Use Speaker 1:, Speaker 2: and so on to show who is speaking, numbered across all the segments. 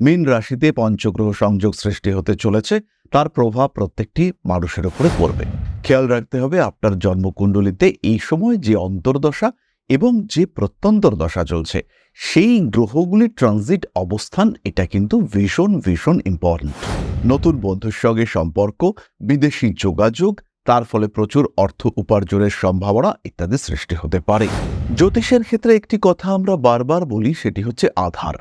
Speaker 1: মীন রাশিতে পঞ্চগ্রহ সংযোগ সৃষ্টি হতে চলেছে। তার প্রভাব প্রত্যেকটি মানুষের উপরে পড়বে। খেয়াল রাখতে হবে, আপনার জন্মকুণ্ডলিতে এই সময় যে অন্তর্দশা এবং যে প্রত্যন্তর দশা চলছে, সেই গ্রহগুলির ট্রানজিট অবস্থান, এটা কিন্তু ভীষণ ভীষণ ইম্পর্ট্যান্ট নতুন বন্ধুর সঙ্গে সম্পর্ক, বিদেশি যোগাযোগ, তার ফলে প্রচুর অর্থ উপার্জনের সম্ভাবনা ইত্যাদি সৃষ্টি হতে পারে। জ্যোতিষের ক্ষেত্রে একটি কথা আমরা বারবার বলি, সেটি হচ্ছে আধার।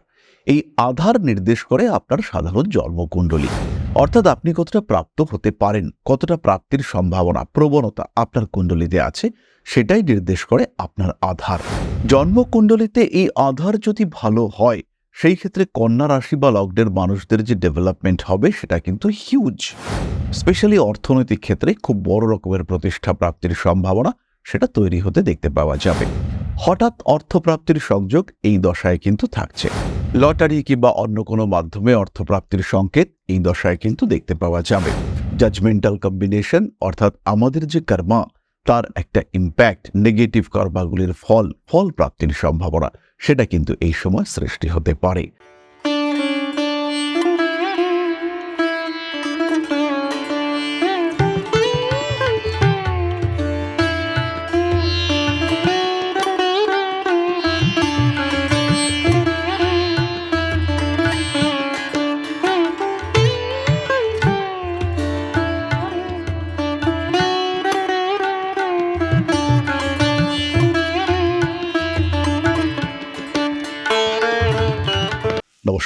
Speaker 1: এই আধার নির্দেশ করে আপনার সাধারণ জন্মকুণ্ডলী। অর্থাৎ আপনি কতটা প্রাপ্ত হতে পারেন, কতটা প্রাপ্তির সম্ভাবনা, প্রবণতা আপনার কুণ্ডলিতে আছে, সেটাই নির্দেশ করে আপনার আধার। জন্মকুণ্ডলিতে এই আধার যদি ভালো হয়, সেই ক্ষেত্রে কন্যা রাশি বা লগ্নের মানুষদের যে ডেভেলপমেন্ট হবে, সেটা কিন্তু হিউজ। স্পেশালি অর্থনৈতিক ক্ষেত্রে খুব বড় রকমের প্রতিষ্ঠা প্রাপ্তির সম্ভাবনা সেটা তৈরি হতে দেখতে পাওয়া যাবে। হঠাৎ অর্থপ্রাপ্তির সংযোগ এই দশায় কিন্তু থাকছে। লটারি কিংবা অন্য কোনো মাধ্যমে অর্থপ্রাপ্তির সংকেত এই দশায় কিন্তু দেখতে পাওয়া যাবে। জাজমেন্টাল কম্বিনেশন অর্থাৎ আমাদের যে কর্মা, তার একটা ইম্প্যাক্ট নেগেটিভ কর্মাগুলির ফল ফল প্রাপ্তির সম্ভাবনা, সেটা কিন্তু এই সময় সৃষ্টি হতে পারে।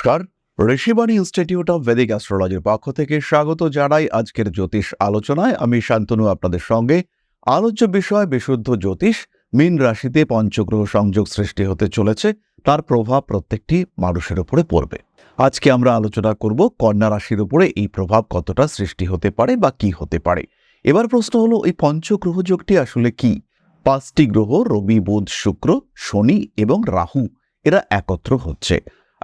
Speaker 1: নমস্কার। ঋষিবাণী ইনস্টিটিউট অফ ভেদিক অ্যাস্ট্রোলজির পক্ষ থেকে স্বাগত জানাই আজকের জ্যোতিষ আলোচনায়। আমি শান্তনু, আপনাদের সঙ্গে। আলোচ্য বিষয়, বিশুদ্ধ জ্যোতিষ। মীন রাশিতে পঞ্চগ্রহ সংযোগ সৃষ্টি হতে চলেছে। তার প্রভাব প্রত্যেকটি মানুষের উপরে পড়বে। আজকে আমরা আলোচনা করব, কন্যা রাশির উপরে এই প্রভাব কতটা সৃষ্টি হতে পারে বা কি হতে পারে? এবার প্রশ্ন হলো, এই পঞ্চগ্রহ যোগটি আসলে কি? পাঁচটি গ্রহ, রবি, বুধ, শুক্র, শনি এবং রাহু, এরা একত্র হচ্ছে।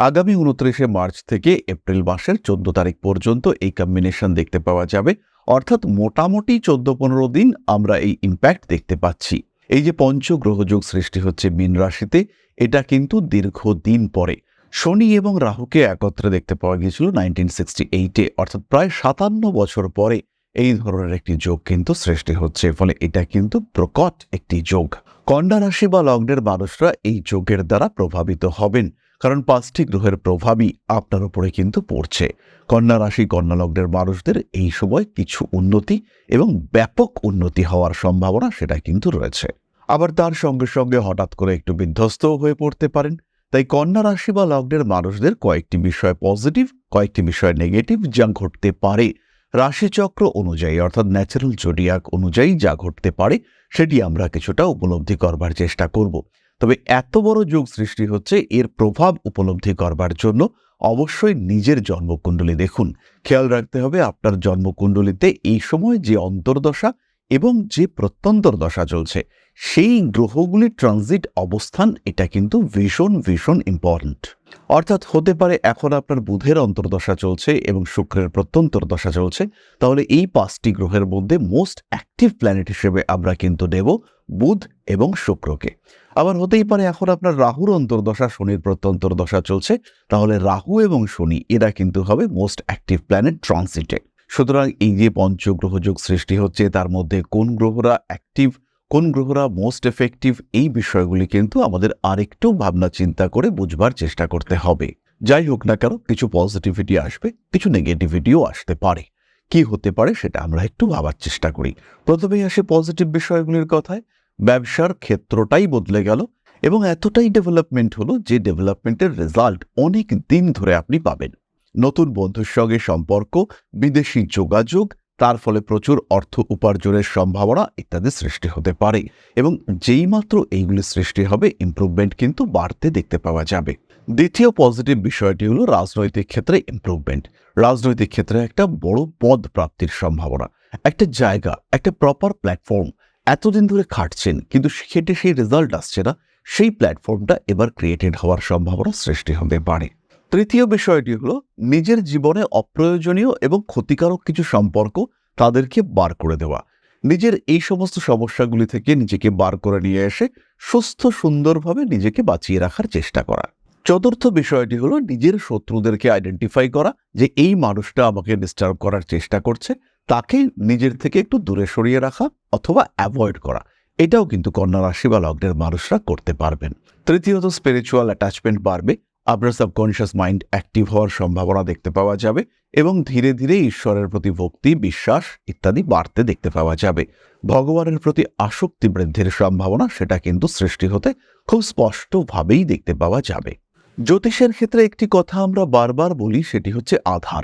Speaker 1: আগামী উনত্রিশে মার্চ থেকে এপ্রিল মাসের চোদ্দ তারিখ পর্যন্ত এই কম্বিনেশন দেখতে পাওয়া যাবে। অর্থাৎ মোটামুটি চোদ্দ পনেরো দিন আমরা এই ইম্প্যাক্ট দেখতে পাচ্ছি। এই যে পঞ্চগ্রহযোগ সৃষ্টি হচ্ছে মীন রাশিতে, এটা কিন্তু দীর্ঘদিন পরে। শনি এবং রাহুকে একত্রে দেখতে পাওয়া গিয়েছিল নাইনটিন সিক্সটি এইটে অর্থাৎ প্রায় সাতান্ন বছর পরে এই ধরনের একটি যোগ কিন্তু সৃষ্টি হচ্ছে, ফলে এটা কিন্তু প্রকট একটি যোগ। কন্যা রাশি বা লগ্নের মানুষরা এই যোগের দ্বারা প্রভাবিত হবেন। কারণ পাঁচটি গ্রহের প্রভাবই আপনার উপরে কিন্তু পড়ছে। কন্যা রাশি, কন্যা লগ্নের মানুষদের এই সময় কিছু উন্নতি এবং ব্যাপক উন্নতি হওয়ার সম্ভাবনা সেটা কিন্তু রয়েছে। আবার তার সঙ্গে সঙ্গে হঠাৎ করে একটু বিধ্বস্ত হয়ে পড়তে পারেন। তাই কন্যা রাশি বা লগ্নের মানুষদের কয়েকটি বিষয় পজিটিভ, কয়েকটি বিষয় নেগেটিভ যা ঘটতে পারে। রাশিচক্র অনুযায়ী অর্থাৎ ন্যাচারাল জোডিয়াক অনুযায়ী যা ঘটতে পারে, সেটি আমরা কিছুটা উপলব্ধি করবার চেষ্টা করব। তবে এত বড় যুগ সৃষ্টি হচ্ছে এর প্রভাব উপলব্ধি করবার জন্য অবশ্যই নিজের জন্মকুণ্ডলী দেখুন। খেয়াল রাখতে হবে আপনার জন্মকুণ্ডলিতে এই সময় যে অন্তর্দশা এবং যে প্রত্যন্তর দশা চলছে, সেই গ্রহগুলির ট্রানজিট অবস্থান, এটা কিন্তু ভীষণ ভীষণ ইম্পর্ট্যান্ট অর্থাৎ হতে পারে এখন আপনার বুধের অন্তর্দশা চলছে এবং শুক্রের প্রত্যন্তর দশা চলছে, তাহলে এই পাঁচটি গ্রহের মধ্যে মোস্ট অ্যাক্টিভ প্ল্যানেট হিসেবে আমরা কিন্তু নেব। বুধ এবং শুক্রকে। আবার হতেই পারে এখন আপনার রাহুর অন্তর্দশা, শনির প্রত্যন্তর দশা চলছে, তাহলে রাহু এবং শনি, এরা কিন্তু হবে মোস্ট অ্যাক্টিভ প্ল্যানেট ট্রানজিটে সুতরাং এই যে পঞ্চগ্রহ যোগ সৃষ্টি হচ্ছে, তার মধ্যে কোন গ্রহরা অ্যাক্টিভ কোন গ্রহরা মোস্ট এফেক্টিভ এই বিষয়গুলি কিন্তু আমাদের আরেকটু ভাবনা চিন্তা করে বুঝবার চেষ্টা করতে হবে। যাই হোক না কেন, কিছু পজিটিভিটি আসবে, কিছু নেগেটিভিটিও আসতে পারে। কি হতে পারে সেটা আমরা একটু ভাবার চেষ্টা করি। প্রথমেই আসে পজিটিভ বিষয়গুলির কথায়। ব্যবসার ক্ষেত্রটাই বদলে গেল এবং এতটাই ডেভেলপমেন্ট হলো যে ডেভেলপমেন্টের রেজাল্ট অনেক দিন ধরে আপনি পাবেন। নতুন বন্ধুর সঙ্গে সম্পর্ক, বিদেশি যোগাযোগ, তার ফলে প্রচুর অর্থ উপার্জনের সম্ভাবনা ইত্যাদি সৃষ্টি হতে পারে এবং যেই মাত্র এইগুলি সৃষ্টি হবে ইমপ্রুভমেন্ট কিন্তু বাড়তে দেখতে পাওয়া যাবে। দ্বিতীয় পজিটিভ বিষয়টি হলো রাজনৈতিক ক্ষেত্রে ইমপ্রুভমেন্ট রাজনৈতিক ক্ষেত্রে একটা বড় পদ প্রাপ্তির সম্ভাবনা। একটা জায়গা, একটা প্রপার প্ল্যাটফর্ম এতদিন ধরে খাটছেন, কিন্তু সেটি সেই রেজাল্ট আসছে না। সেই প্ল্যাটফর্মটা এবার ক্রিয়েটেড হওয়ার সম্ভাবনা সৃষ্টি হতে পারে। তৃতীয় বিষয়টি হলো, নিজের জীবনে অপ্রয়োজনীয় এবং ক্ষতিকারক কিছু সম্পর্ক তাদেরকে বার করে দেওয়া। নিজের এই সমস্ত সমস্যাগুলি থেকে নিজেকে বার করে নিয়ে এসে সুস্থ, সুন্দরভাবে নিজেকে বাঁচিয়ে রাখার চেষ্টা করা। চতুর্থ বিষয়টি হলো, নিজের শত্রুদেরকে আইডেন্টিফাই করা যে এই মানুষটা আমাকে ডিস্টার্ব করার চেষ্টা করছে। তাকে নিজের থেকে একটু দূরে সরিয়ে রাখা অথবা অ্যাভয়েড করা। এটাও কিন্তু কন্যা রাশি বা লগ্নের মানুষরা করতে পারবেন। তৃতীয়ত স্পিরিচুয়াল অ্যাটাচমেন্ট বাড়বে। আপনার সাবকনশিয়াস মাইন্ড অ্যাক্টিভ হওয়ার সম্ভাবনা দেখতে পাওয়া যাবে এবং ধীরে ধীরে ঈশ্বরের প্রতি ভক্তি, বিশ্বাস ইত্যাদি বাড়তে দেখতে পাওয়া যাবে। ভগবানের প্রতি আসক্তি বৃদ্ধির সম্ভাবনা সেটা কিন্তু সৃষ্টি হতে খুব স্পষ্টভাবেই দেখতে পাওয়া যাবে। জ্যোতিষের ক্ষেত্রে একটি কথা আমরা বারবার বলি, সেটি হচ্ছে আধার।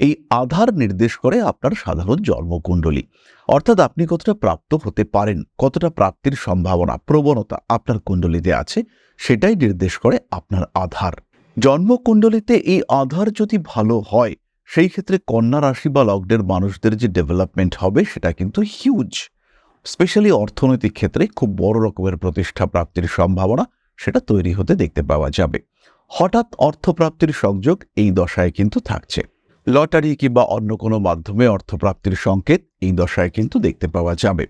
Speaker 1: এই আধার নির্দেশ করে আপনার সাধারণ জন্মকুণ্ডলী। অর্থাৎ আপনি কতটা প্রাপ্ত হতে পারেন, কতটা প্রাপ্তির সম্ভাবনা, প্রবণতা আপনার কুণ্ডলিতে আছে, সেটাই নির্দেশ করে আপনার আধার। জন্মকুণ্ডলিতে এই আধার যদি ভালো হয়, সেই ক্ষেত্রে কন্যা রাশি বা লগ্নের মানুষদের যে ডেভেলপমেন্ট হবে, সেটা কিন্তু হিউজ। স্পেশালি অর্থনৈতিক ক্ষেত্রে খুব বড় রকমের প্রতিষ্ঠা প্রাপ্তির সম্ভাবনা সেটা তৈরি হতে দেখতে পাওয়া যাবে। হঠাৎ অর্থপ্রাপ্তির সংযোগ এই দশায় কিন্তু থাকছে। লটারি কিংবা অন্য কোনো মাধ্যমে অর্থপ্রাপ্তির সংকেত এই দশায় কিন্তু দেখতে পাওয়া যাবে।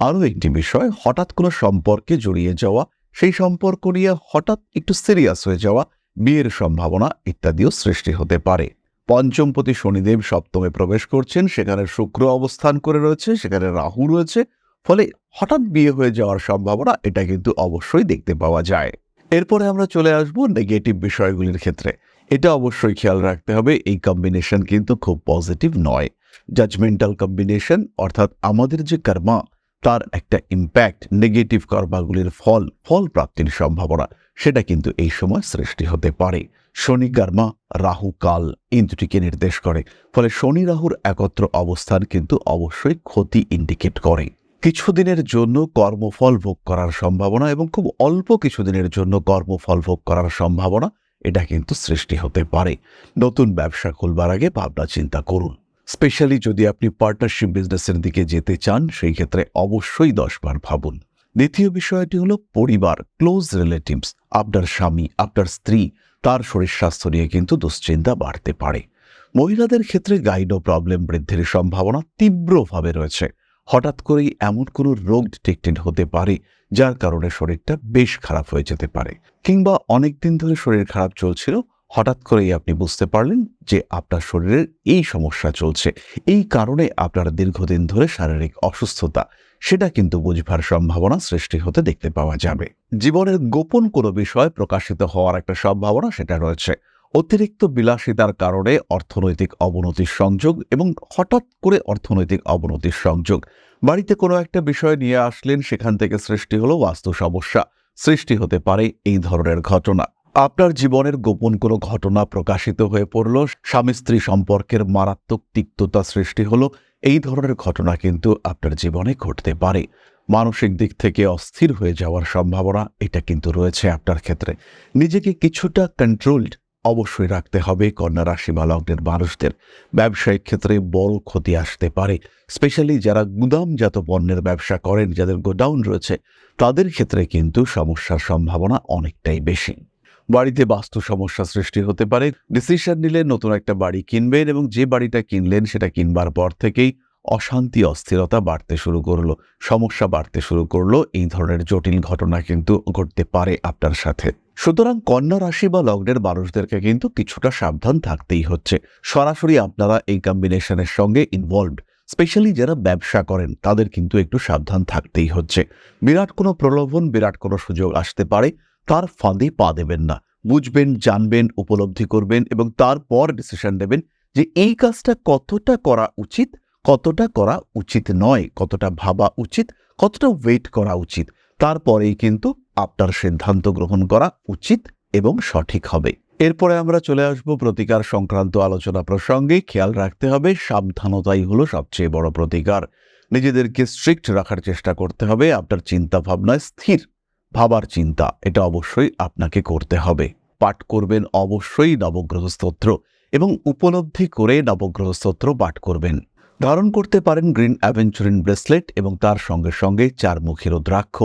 Speaker 1: আরও একটি বিষয়, হঠাৎ কোনো সম্পর্কে জড়িয়ে যাওয়া, সেই সম্পর্ক নিয়ে হঠাৎ একটু সিরিয়াস হয়ে যাওয়া, বিয়ের সম্ভাবনা ইত্যাদিও সৃষ্টি হতে পারে। পঞ্চমপতি শনিদেব সপ্তমে প্রবেশ করছেন, সেখানে শুক্র অবস্থান করে রয়েছে, সেখানে রাহু রয়েছে, ফলে হঠাৎ বিয়ে হয়ে যাওয়ার সম্ভাবনা এটা কিন্তু অবশ্যই দেখতে পাওয়া যায়। এরপরে আমরা চলে আসব নেগেটিভ বিষয়গুলির ক্ষেত্রে। এটা অবশ্যই খেয়াল রাখতে হবে। এই কম্বিনেশন কিন্তু খুব পজিটিভ নয়। জাজমেন্টাল কম্বিনেশন অর্থাৎ আমাদের যে কর্মা তার একটা ইম্প্যাক্ট নেগেটিভ কর্মাগুলির ফল ফল প্রাপ্তির সম্ভাবনা, সেটা কিন্তু এই সময় সৃষ্টি হতে পারে। শনি কর্মা রাহু কাল, এই দুটিকে নির্দেশ করে। ফলে শনি রাহুর একত্র অবস্থান কিন্তু অবশ্যই ক্ষতি ইন্ডিকেট করে। কিছুদিনের জন্য কর্মফল ভোগ করার সম্ভাবনা এবং খুব অল্প কিছুদিনের জন্য কর্মফল ভোগ করার সম্ভাবনা এটা কিন্তু সৃষ্টি হতে পারে। নতুন ব্যবসা খুলবার আগে ভাবনা চিন্তা করুন। স্পেশালি যদি আপনি পার্টনারশিপ বিজনেসের দিকে যেতে চান, সেই ক্ষেত্রে অবশ্যই দশবার ভাবুন। দ্বিতীয় বিষয়টি হলো পরিবার ক্লোজ রিলেটিভস আপনার স্বামী, আপনার স্ত্রী, তার শরীর স্বাস্থ্য নিয়ে কিন্তু দুশ্চিন্তা বাড়তে পারে। মহিলাদের ক্ষেত্রে গাইড প্রবলেম বৃদ্ধির সম্ভাবনা তীব্রভাবে রয়েছে। হঠাৎ করেই এমন কোনো রোগ ডিটেক্টেড হতে পারে যার কারণে শরীরটা বেশ খারাপ হয়ে যেতে পারে। কিংবা অনেকদিন ধরে শরীর খারাপ চলছিল, হঠাৎ করেই আপনি বুঝতে পারলেন যে আপনার শরীরের এই সমস্যা চলছে। এই কারণে আপনার দীর্ঘদিন ধরে শারীরিক অসুস্থতা, সেটা কিন্তু বুঝবার সম্ভাবনা সৃষ্টি হতে দেখতে পাওয়া যাবে। জীবনের গোপন কোনো বিষয় প্রকাশিত হওয়ার একটা সম্ভাবনা সেটা রয়েছে। অতিরিক্ত বিলাসিতার কারণে অর্থনৈতিক অবনতির সংযোগ এবং হঠাৎ করে অর্থনৈতিক অবনতির সংযোগ বাড়িতে কোনো একটা বিষয় নিয়ে আসলেন, সেখান থেকে সৃষ্টি হলো বাস্তু সমস্যা। সৃষ্টি হতে পারে এই ধরনের ঘটনা। আপনার জীবনের গোপন কোনো ঘটনা প্রকাশিত হয়ে পড়ল, স্বামী স্ত্রী সম্পর্কের মারাত্মক তিক্ততা সৃষ্টি হলো, এই ধরনের ঘটনা কিন্তু আপনার জীবনে ঘটতে পারে। মানসিক দিক থেকে অস্থির হয়ে যাওয়ার সম্ভাবনা, এটা কিন্তু রয়েছে আপনার ক্ষেত্রে। নিজেকে কিছুটা কন্ট্রোলড অবশ্যই রাখতে হবে কন্যা রাশি বা লগ্নের মানুষদের। ব্যবসায়িক ক্ষেত্রে বড় ক্ষতি আসতে পারে, স্পেশালি যারা গুদামজাত পণ্যের ব্যবসা করেন, যাদের গোডাউন রয়েছে, তাদের ক্ষেত্রে কিন্তু সমস্যার সম্ভাবনা অনেকটাই বেশি। বাড়িতে বাস্তু সমস্যা সৃষ্টি হতে পারে ডিসিশন নিলে নতুন একটা বাড়ি কিনবেন এবং যে বাড়িটা কিনলেন সেটা কিনবার পর থেকেই অশান্তি, অস্থিরতা বাড়তে শুরু করল। সমস্যা বাড়তে শুরু করল, এই ধরনের জটিল ঘটনা কিন্তু ঘটতে পারে আপনার সাথে। সুতরাং কন্যা রাশি বা লগ্নের মানুষদেরকে কিন্তু কিছুটা সাবধান থাকতেই হচ্ছে। সরাসরি আপনারা এই কম্বিনেশনের সঙ্গে ইনভলভড স্পেশালি যারা ব্যবসা করেন, তাদের কিন্তু একটু সাবধান থাকতেই হচ্ছে। বিরাট কোনো প্রলোভন, বিরাট কোনো সুযোগ আসতে পারে, তার ফাঁদে পা দেবেন না। বুঝবেন, জানবেন, উপলব্ধি করবেন এবং তারপর ডিসিশন নেবেন যে এই কাজটা কতটা করা উচিত, কতটা করা উচিত নয়, কতটা ভাবা উচিত, কতটা ওয়েট করা উচিত। তারপরেই কিন্তু আপনার সিদ্ধান্ত গ্রহণ করা উচিত এবং সঠিক হবে। এরপরে আমরা চলে আসব প্রতিকার সংক্রান্ত আলোচনা প্রসঙ্গে। খেয়াল রাখতে হবে, সাবধানতাই হলো সবচেয়ে বড় প্রতিকার। নিজেদেরকে স্ট্রিক্ট রাখার চেষ্টা করতে হবে, আপনার চিন্তা ভাবনায় স্থির ভাবার চিন্তা, এটা অবশ্যই আপনাকে করতে হবে। পাঠ করবেন অবশ্যই নবগ্রহ স্তোত্র এবং উপলব্ধি করে নবগ্রহ স্তোত্র পাঠ করবেন। ধারণ করতে পারেন গ্রিন অ্যাভেঞ্চুরিন ব্রেসলেট এবং তার সঙ্গে সঙ্গে চার চারমুখী রুদ্রাক্ষ।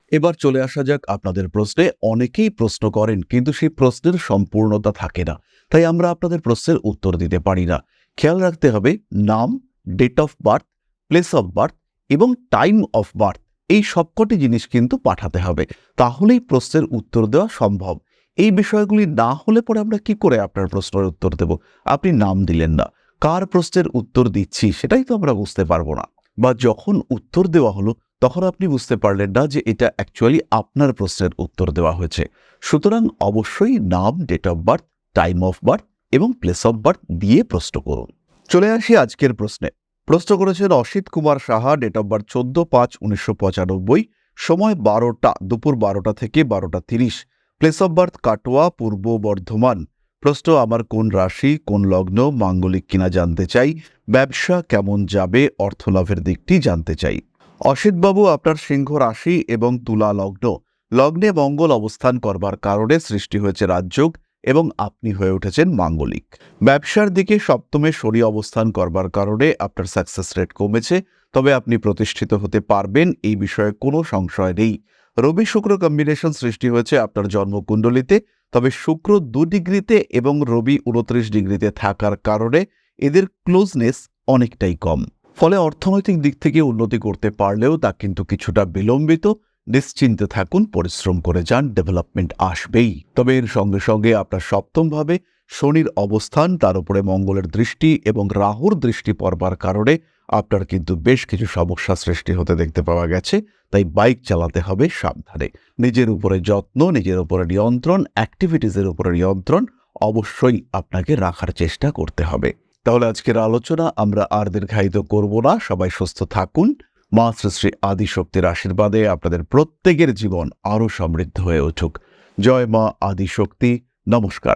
Speaker 1: এবার চলে আসা যাক আপনাদের প্রশ্নে। অনেকেই প্রশ্ন করেন, কিন্তু সেই প্রশ্নের সম্পূর্ণতা থাকে না। তাই আমরা আপনাদের প্রশ্নের উত্তর দিতে পারি না। খেয়াল রাখতে হবে, নাম date of birth place of birth এবং টাইম অফ বার্থ এই সবকটি জিনিস কিন্তু পাঠাতে হবে। তাহলেই প্রশ্নের উত্তর দেওয়া সম্ভব। এই বিষয়গুলি না হলে পরে আমরা কি করে আপনার প্রশ্নের উত্তর দেব? আপনি নাম দিলেন না। কার প্রশ্নের উত্তর দিচ্ছি সেটাই তো আমরা বুঝতে পারব না। বা যখন উত্তর দেওয়া হলো তখন আপনি বুঝতে পারলেন না যে এটা অ্যাকচুয়ালি আপনার প্রশ্নের উত্তর দেওয়া হয়েছে। সুতরাং অবশ্যই নাম date of birth time of birth এবং প্লেস অফ বার্থ দিয়ে প্রশ্ন করুন। চলে আসি আজকের প্রশ্নে। প্রশ্ন করেছেন Asit Kumar Saha date of birth চোদ্দ পাঁচ উনিশশো পঁচানব্বই, সময় বারোটা, দুপুর বারোটা থেকে বারোটা তিরিশ। প্লেস অফ বার্থ কাটোয়া, পূর্ব বর্ধমান। প্রশ্ন, আমার কোন রাশি, কোন লগ্ন, মাঙ্গলিক কিনা জানতে চাই। ব্যবসা কেমন যাবে, অর্থলাভের দিকটি জানতে চাই। অসিতবাবু আপনার সিংহ রাশি এবং তুলা লগ্ন। লগ্নে মঙ্গল অবস্থান করবার কারণে সৃষ্টি হয়েছে রাজযোগ এবং আপনি হয়ে উঠেছেন মাঙ্গলিক। ব্যবসার দিকে সপ্তমে শনি অবস্থান করবার কারণে আপনার সাকসেস রেট কমেছে, তবে আপনি প্রতিষ্ঠিত হতে পারবেন, এই বিষয়ে কোনো সংশয় নেই। রবি শুক্র কম্বিনেশন সৃষ্টি হয়েছে আপনার জন্মকুণ্ডলিতে, তবে শুক্র দু ডিগ্রিতে এবং রবি উনত্রিশ ডিগ্রিতে থাকার কারণে এদের ক্লোজনেস অনেকটাই কম। ফলে অর্থনৈতিক দিক থেকে উন্নতি করতে পারলেও তা কিন্তু কিছুটা বিলম্বিত। নিশ্চিন্তে থাকুন, পরিশ্রম করে যান ডেভেলপমেন্ট আসবেই। তবে এর সঙ্গে সঙ্গে আপনার সপ্তমভাবে শনির অবস্থান, তার উপরে মঙ্গলের দৃষ্টি এবং রাহুর দৃষ্টি পড়বার কারণে আপনার কিন্তু বেশ কিছু সমস্যা সৃষ্টি হতে দেখতে পাওয়া গেছে। তাই বাইক চালাতে হবে সাবধানে। নিজের উপরে যত্ন, নিজের উপরে নিয়ন্ত্রণ অ্যাক্টিভিটিসের উপরে নিয়ন্ত্রণ অবশ্যই আপনাকে রাখার চেষ্টা করতে হবে। তাহলে আজকের আলোচনা আমরা আর দীর্ঘায়িত করব না। সবাই সুস্থ থাকুন। মা শ্রী আদিশক্তির আশীর্বাদে আপনাদের প্রত্যেকের জীবন আরও সমৃদ্ধ হয়ে উঠুক। জয় মা আদিশক্তি। নমস্কার।